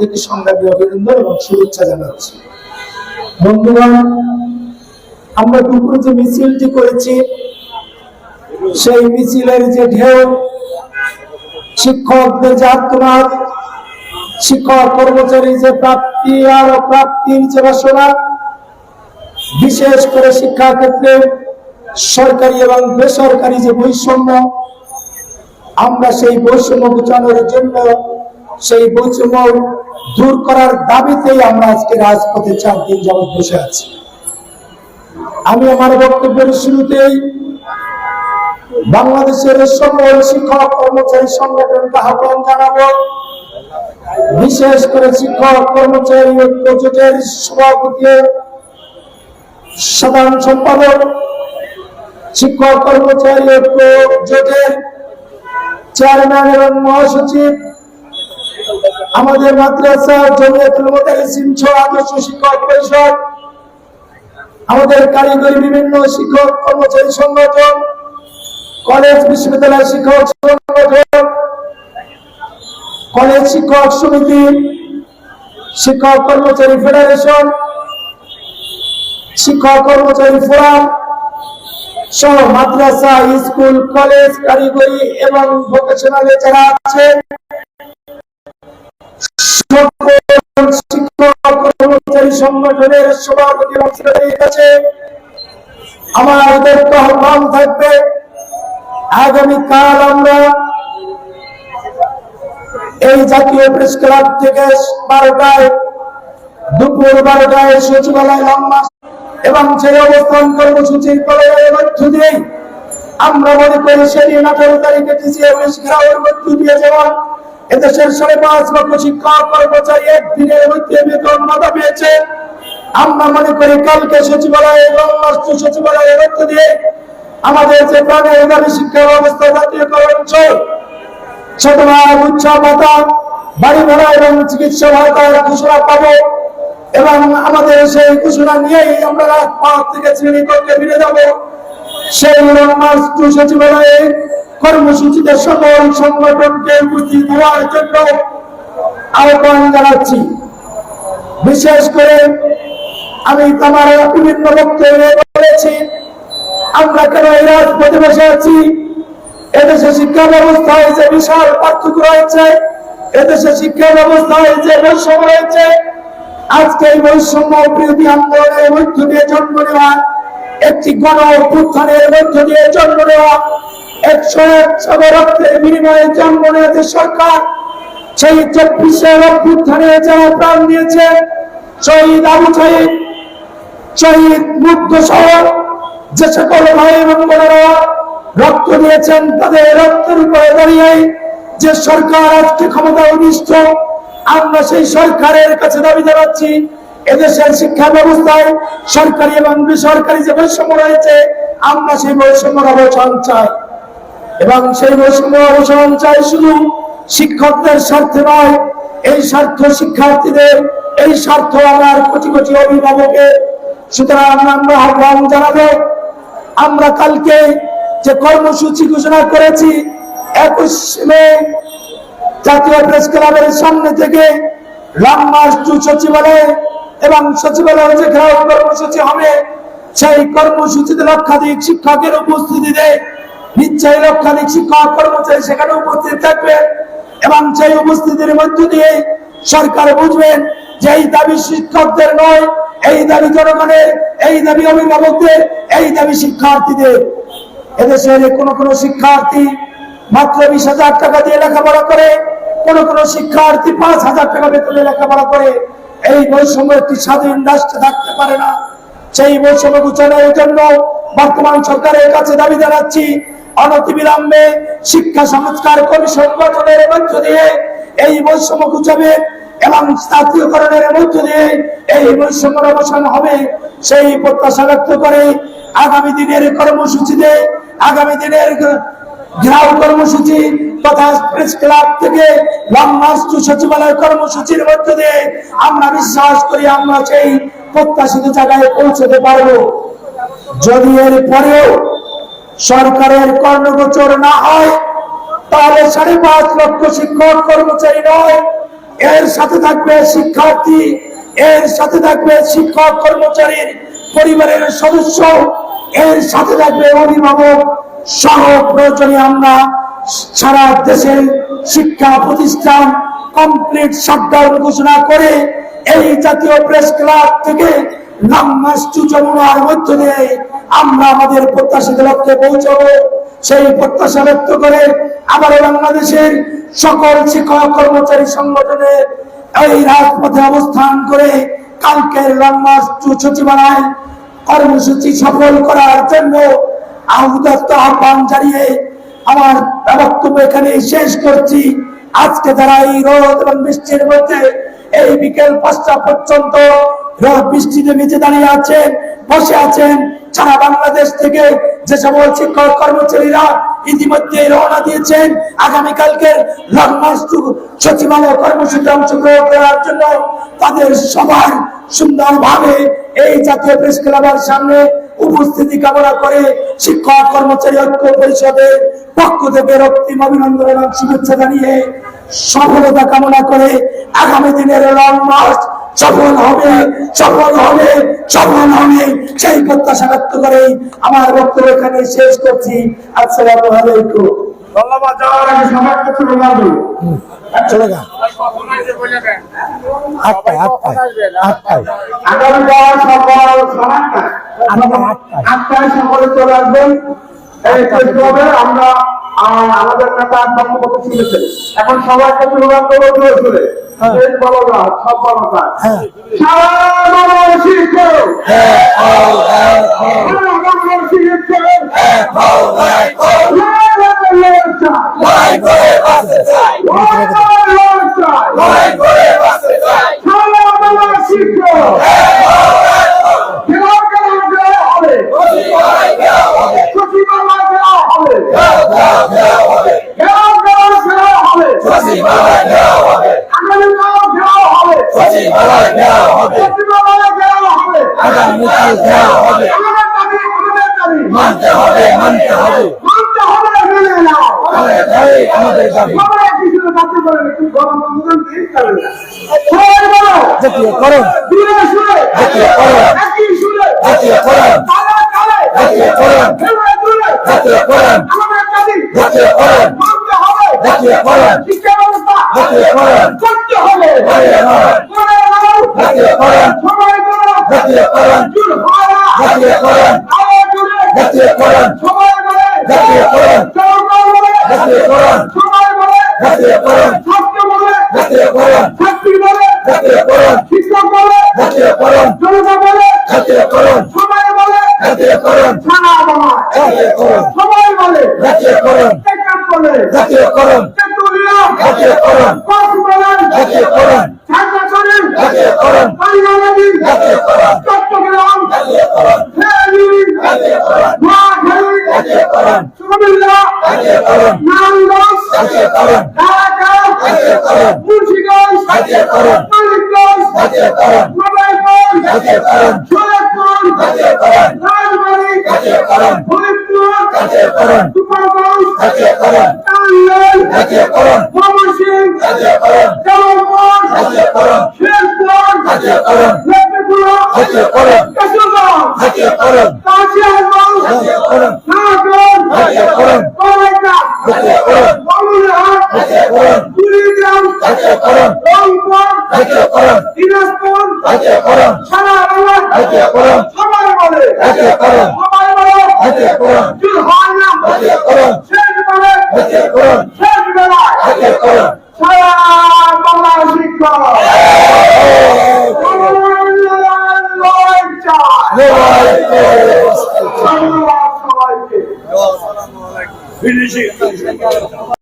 থেকে সংগ্রামী অভিনন্দন এবং শুভেচ্ছা জানাচ্ছি। বন্ধুগণ, আমরা দুপুরে যে মিছিলটি করেছি, সেই মিছিলের যে ঢেউ, শিক্ষকদের যে শিক্ষক কর্মচারী যে প্রাপ্তি আর অপ্রাপ্তির যে বাসনা বিশেষ করে শিক্ষা ক্ষেত্রে সরকারি এবং বেসরকারি যে বৈষম্য, আমরা সেই বৈষম্য ঘুচানোর জন্য সেই বৈষম্য দূর করার দাবিতেই আমরা আজকে রাজপথে চার দিন যাবৎ বসে আছি। আমি আমার বক্তব্যের শুরুতেই বাংলাদেশের সকল শিক্ষক, কর্মচারী, সংগঠনকে আহ্বান জানাব। বিশেষ করে শিক্ষক, কর্মচারী ঐক্য জোটের সভাপতি, সাধারণ সম্পাদক, শিক্ষক, কর্মচারী ঐক্য জোটের চেয়ারম্যান এবং মহাসচিব আমাদের মাদ্রাসা জমিয়তুল আদর্শ শিক্ষক পরিষদ, আমাদের কারিগরি বিভিন্ন শিক্ষক কর্মচারী সংগঠন, কলেজ বিশ্ববিদ্যালয় শিক্ষক সংগঠন, কলেজ শিক্ষক সমিতি, শিক্ষক কর্মচারী ফেডারেশন, শিক্ষক কর্মচারী ফোরাম সহ মাদ্রাসা, স্কুল, কলেজ, কারিগরি এবং ভোকেশনালে যারা আছে শিক্ষক কর্মচারী সংগঠনের সভাপতি সেক্রেটারির কাছে আমার দায়িত্ব আহ্বান থাকবে। আগামীকাল আমরা এই জাতীয় প্রেস ক্লাব থেকে বারোটায়, দুপুর বারোটায় সচিবালয় লম্বা এবং সেই অবস্থান কর্মসূচির মধ্য দিয়ে আমরা মনে করি সেদিন আঠারো তারিখে মধ্য দিয়ে যেমন এদেশের সাড়ে পাঁচ লক্ষ শিক্ষক কর্মচারী একদিনের মধ্যে বেতন বাধা পেয়েছে আমরা মনে করি কালকে সচিবালয় এবং রাষ্ট্র মধ্য দিয়ে আমাদের যে প্রাণের দাবি শিক্ষা ব্যবস্থা জাতীয়করণ শতভাগ বাড়ি ভাড়া এবং চিকিৎসা ভাতার ঘোষণা পাবো এবং আমাদের সেই ঘোষণা নিয়েই আমরা রাজপথ থেকে শ্রেণীকক্ষে ফিরে যাব। সেই সচিবালয়ে কর্মসূচিতে সকল সংগঠনকে উপস্থিত হওয়ার জন্য আহ্বান জানাচ্ছি। বিশেষ করে আমি তোমার বিভিন্ন বক্তব্যে বলেছি, আমরা কেন এই রাজপথে বসে আছি? এদেশে শিক্ষা ব্যবস্থায় যে বিশাল পার্থক্য রয়েছে, এদেশে শিক্ষা ব্যবস্থায় যে বৈষম্য রয়েছে, আজকে এই বৈষম্য বিরোধী আন্দোলনের মধ্য দিয়ে জন্ম নেওয়া, একটি গণ অভ্যুত্থানের মধ্য দিয়ে জন্ম নেওয়া একশো একশো রক্তের বিনিময়ে জন্ম নিয়েছে সরকার। সেই অভ্যুত্থানে যারা প্রাণ দিয়েছে শহীদ আবু শহীদ শহীদ মুগ্ধ সহ যে সকল ভাই এবং বোনেরা রক্ত দিয়েছেন, তাদের রক্তের উপরে দাঁড়িয়ে যে সরকার আজকে ক্ষমতা অনিষ্ঠ আমরা সেই সরকারের কাছে দাবি জানাচ্ছি, এদেশের শিক্ষা ব্যবস্থায় সরকারি এবং বেসরকারি যে বৈষম্য রয়েছে, আমরা সেই বৈষম্যের অবসান চাই। এবং সেই বৈষম্য অবসান চাই শুধু শিক্ষকদের স্বার্থে নয়, এই স্বার্থ শিক্ষার্থীদের, এই স্বার্থ আমার কোটি কোটি অভিভাবকের সুতরাং আমরা আহ্বান জানাব, আমরা কালকে যে কর্মসূচি ঘোষণা করেছি, একুশ মে জাতীয় প্রেস ক্লাবের সামনে থেকে লং টু সচিবালয় এবং সচিবালয়ে যে ঘেরাও কর্মসূচি হবে, সেই কর্মসূচিতে লক্ষাধিক শিক্ষকের উপস্থিতিতে নিশ্চয়ই লক্ষাধিক শিক্ষক কর্মচারী সেখানে উপস্থিত থাকবে এবং সেই উপস্থিতির মধ্য দিয়ে সরকার বুঝবেন যে এই দাবি শিক্ষকদের নয়, এই দাবি জনগণের, এই দাবি অভিভাবকদের, এই দাবি শিক্ষার্থীদের। এদেশের কোন কোন শিক্ষার্থী মাত্র বিশ হাজার টাকা দিয়ে লেখাপড়া করে, কোন কোন শিক্ষার্থী পাঁচ হাজার টাকা বেতনে লেখাপড়া করে। এই বৈষম্য একটি স্বাধীন রাষ্ট্রে থাকতে পারে না। সেই বৈষম্য ঘুচানোর জন্য বর্তমান সরকারের কাছে দাবি জানাচ্ছি অনতিবিলম্বে শিক্ষা সংস্কার কমিশন গঠনের মধ্য দিয়ে এই বৈষম্য ঘুচাবে এবং জাতীয়করণের মধ্য দিয়ে এই বৈষম্যের অবসান হবে। সেই প্রত্যাশা ব্যক্ত করে আগামী দিনের কর্মসূচিতে, আগামী দিনের ঘেরাও কর্মসূচি তথা প্রেস ক্লাব থেকে লং মার্চ টু সচিবালয় কর্মসূচির মধ্য দিয়ে আমরা বিশ্বাস করি আমরা সেই প্রত্যাশিত জায়গায় পৌঁছতে পারব। যদি এর পরেও সরকারের কর্ণগোচর না হয়, তাহলে সাড়ে পাঁচ লক্ষ শিক্ষক, কর্মচারী নয়। এর সাথে থাকবে শিক্ষার্থী, এর সাথে থাকবে শিক্ষক, কর্মচারীর পরিবারের সদস্য, এর সাথে থাকবে অভিভাবক সহ প্রয়োজনে আমরা সারা দেশের শিক্ষা প্রতিষ্ঠান কমপ্লিট শাটডাউন ঘোষণা করে এই জাতীয় প্রেস ক্লাব থেকে নামাস্তু যমুনার মধ্য দিয়ে আমরা আমাদের প্রত্যাশিত লক্ষ্যে পৌঁছাবো। সেই প্রত্যাশা ব্যক্ত করে আবার বাংলাদেশের সকল শিক্ষক কর্মচারী সংগঠনের এই রাজপথে অবস্থান করে কালকের লং মার্চ টু সচিবালয় কর্মসূচি সফল করার জন্য আহুদাত্ত আহ্বান জানিয়ে আমার বক্তব্য এখানে শেষ করছি। আজকে যারা এই রোদ এবং বৃষ্টির মধ্যে এই বিকেল পাঁচটা পর্যন্ত রোদ বৃষ্টিতে নিচে দাঁড়িয়ে আছেন, বসে আছেন। সারা বাংলাদেশ থেকে যে সকল শিক্ষক কর্মচারীরা ইতিমধ্যে রওনা দিয়েছেন আগামীকালকে সচিবালয় কর্মসূচি অংশগ্রহণ করার জন্য তাদের সবার সুন্দরভাবে এই জাতীয় প্রেস ক্লাবের সামনে উপস্থিতি কামনা করে শিক্ষক কর্মচারী ঐক্য পরিষদের পক্ষ থেকে রক্তিম অভিনন্দন এবং শুভেচ্ছা জানিয়ে সফলতা কামনা করে আগামী দিনের লং মার্চ সফল হবে সফল হবে সফল হবে সেই প্রত্যাশা ব্যক্ত করে আমার বক্তব্য এখানে শেষ করছি। আসসালামু আলাইকুম। ধন্যবাদ যাওয়ার আগে সবার কাছে বলব। চলে যা। আটটায় আটটায় আটটায়। আগামীকাল সকাল আটটায় আটটায়। আটটায় সকলে চলে আসবেন। এই চেষ্টা হবে আমরা আমাদের নেতা বক্তব্য শুনেছেন। এখন সবার কাছে অনুরোধ করব জোরে এই বলরা সব বলরা হ্যাঁ। সারা বাংলাদেশ সারা বাংলাদেশ। শিখো লড়াই করে বাঁচতে চাই লড়াই চাই লড়াই করে বাঁচতে চাই সারা বাংলাদেশ শিখো কেন কেন দেওয়া হবে সচিবালয় দেওয়া হবে সচিবালয় দেওয়া হবে কেন কেন দেওয়া হবে সচিবালয় দেওয়া হবে আগামীকাল দেওয়া হবে সচিবালয় দেওয়া হবে সচিবালয় দেওয়া হবে আগামীকাল দেওয়া হবে আমাদের দাবি আমাদের দাবি মানতে হবে মানতে হবে মেনে আমাদের দাবি জাতীয় করণ জাতীয় করণ জাতীয় করণ জাতীয় করণ জাতীয় করণ জাতীয় করণ জাতীয় করণ জাতীয় করণ করতে হবে জাতীয় করণ জাতীয় করণ জাতীয় করণ হয় জাতীয় করণ জাতীয় করণ জাতীয় করণ জাতীয় করণ জাতীয় করণ জাতীয় করণ জাতীয় করণ জাতীয় করণ জাতীয় করণ জাতীয় করণ জাতীয় করণ জাতীয় করণ জাতীয় করণ জাতীয় করণ কক্স বলে জাতীয় করণ খাগড়াছড়ি জাতীয় করণ পানিহাটি জাতীয় করণ চট্টগ্রাম জাতীয় করণ ফেনী জাতীয় করণ নোয়াখালী জাতীয় করণ কুমিল্লা জাতীয় করণ নারায়ণগঞ্জ জাতীয় করণ ঢাকা জাতীয় করণ মুন্সিগঞ্জ জাতীয় করণ মানিকগঞ্জ জাতীয় করণ মোবাইলগঞ্জ জাতীয় করণ শরীয়তপুর জাতীয় করণ রাজবাড়ী জাতীয় করণ ফরিদপুর জাতীয় করণ গোপালগঞ্জ জাতীয় করণ টাঙ্গাইল জাতীয় করণ ময়মনসিংহ জাতীয় করণ জামালপুর জাতীয় করণ শেরপুর জাতীয় করণ লক্ষ্মীপুর জাতীয় করণ কেশরগঞ্জ জাতীয় করণ কাশিয়াগঞ্জ জাতীয় করণ নাগর জাতীয় করণ কলাইকা জাতীয় করণ বামুনহাট জাতীয় করণ কুড়িগ্রাম জাতীয় করণ রংপুর জাতীয় করণ দিনাজপুর জাতীয় করণ সারা বাংলা জাতীয় করণ সবাই বলে জাতীয় করণ সবাই বলে জাতীয় করণ জুল হয় না জাতীয় করণ শেষ বলে জাতীয় করণ শেষ বেলায় জাতীয় করণ সারা বাংলা শিক্ষক লড়াই চায় লড়াই করে ধন্যবাদ সবাইকে